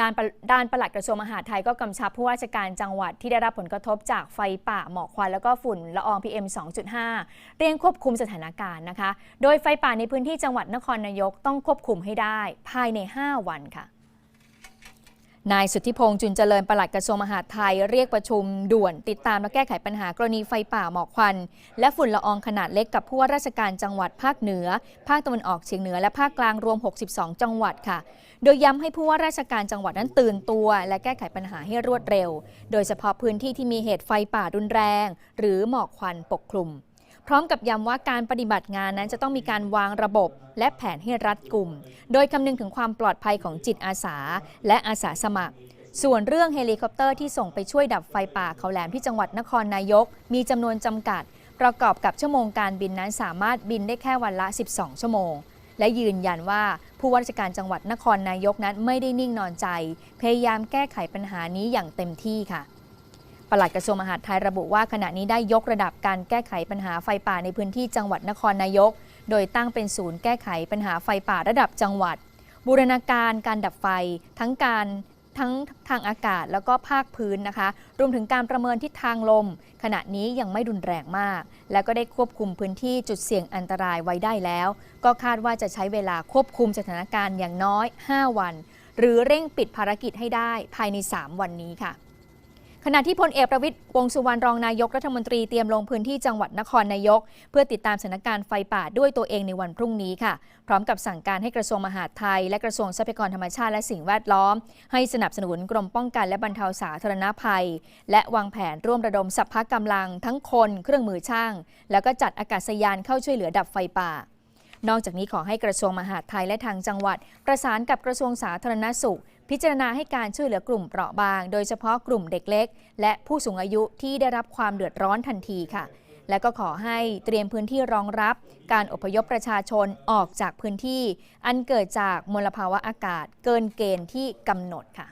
ด้านด้านปลัดกระทรวงมหาดไทยก็กำชับผู้ว่าราชการจังหวัดที่ได้รับผลกระทบจากไฟป่าหมอกควัน แล้วก็ฝุ่นละออง PM 2.5 เร่งควบคุมสถานการณ์นะคะ โดยไฟป่าในพื้นที่จังหวัดนครนายกต้องควบคุมให้ได้ ภายใน 5 วันค่ะ นายสุทธิพงษ์จุนเจริญปลัดกระทรวงมหาดไทยเรียกประชุมด่วนติดตามและแก้ไขปัญหากรณีไฟป่าหมอกควัน และฝุ่นละอองขนาดเล็กกับผู้ว่าราชการจังหวัดภาคเหนือ ภาคตะวันออกเฉียงเหนือและภาคกลางรวม 62 จังหวัดค่ะ โดยย้ำให้ผู้ว่าราชการจังหวัดนั้นตื่นตัว และแก้ไขปัญหาให้รวดเร็ว โดยเฉพาะพื้นที่ที่มีเหตุไฟป่ารุนแรง หรือหมอกควันปกคลุม พร้อมกับย้ำว่าการปฏิบัติงานนั้นจะต้องมีการวางระบบและแผนให้รัดกุม โดยคำนึงถึงความปลอดภัยของจิตอาสา และอาสาสมัคร ส่วนเรื่องเฮลิคอปเตอร์ที่ส่งไปช่วยดับไฟป่าเขาแหลมที่จังหวัดนครนายก มีจำนวนจำกัด ประกอบกับชั่วโมงการบินนั้นสามารถบินได้แค่วันละ 12 ชั่วโมง และยืนยันว่าผู้ว่าราชการจังหวัดนครนายกนั้นไม่ได้นิ่งนอนใจ พยายามแก้ไขปัญหานี้อย่างเต็มที่ค่ะ ปลัดกระทรวงมหาดไทยระบุว่าขณะนี้ได้ยกระดับการแก้ไขปัญหาไฟป่าในพื้นที่จังหวัดนครนายก โดยตั้งเป็นศูนย์แก้ไขปัญหาไฟป่าระดับจังหวัด บูรณาการการดับไฟทั้งการทั้งทางอากาศแล้วก็ภาคพื้นนะคะ รวมถึงการประเมินทิศทางลม ขณะนี้ยังไม่รุนแรงมาก แล้วก็ได้ควบคุมพื้นที่จุดเสี่ยงอันตรายไว้ได้แล้ว ก็คาดว่าจะใช้เวลาควบคุมสถานการณ์อย่างน้อย 5 วัน หรือเร่งปิดภารกิจให้ได้ภายใน 3 วันนี้ค่ะ ขณะที่พลเอกประวิตยวงสุวรรณรองนายกรัฐมนตรีเตรียมลงพื้นที่จังหวัดนครนายก เพื่อติดตามสถานการณ์ไฟป่าด้วยตัวเองในวันพรุ่งนี้ค่ะ พร้อมกับสั่งการให้กระทรวงมหาดไทย และกระทรวงทรัพยากรธรรมชาติและสิ่งแวดล้อม ให้สนับสนุนกรมป้องกันและบรรเทาสาธารณภัย และวางแผนร่วมระดมสัพพะกำลังทั้งคน เครื่องมือช่าง แล้วก็จัดอากาศยานเข้าช่วยเหลือดับไฟป่า นอกจากนี้ขอให้กระทรวงมหาดไทยและทางจังหวัด ประสานกับกระทรวงสาธารณสุข พิจารณาให้การช่วยเหลือกลุ่มเปราะบาง โดยเฉพาะกลุ่มเด็กเล็ก และผู้สูงอายุที่ได้รับความเดือดร้อนทันทีค่ะ และก็ขอให้เตรียมพื้นที่รองรับ การอพยพประชาชนออกจากพื้นที่ อันเกิดจากมลภาวะอากาศ เกินเกณฑ์ที่กำหนดค่ะ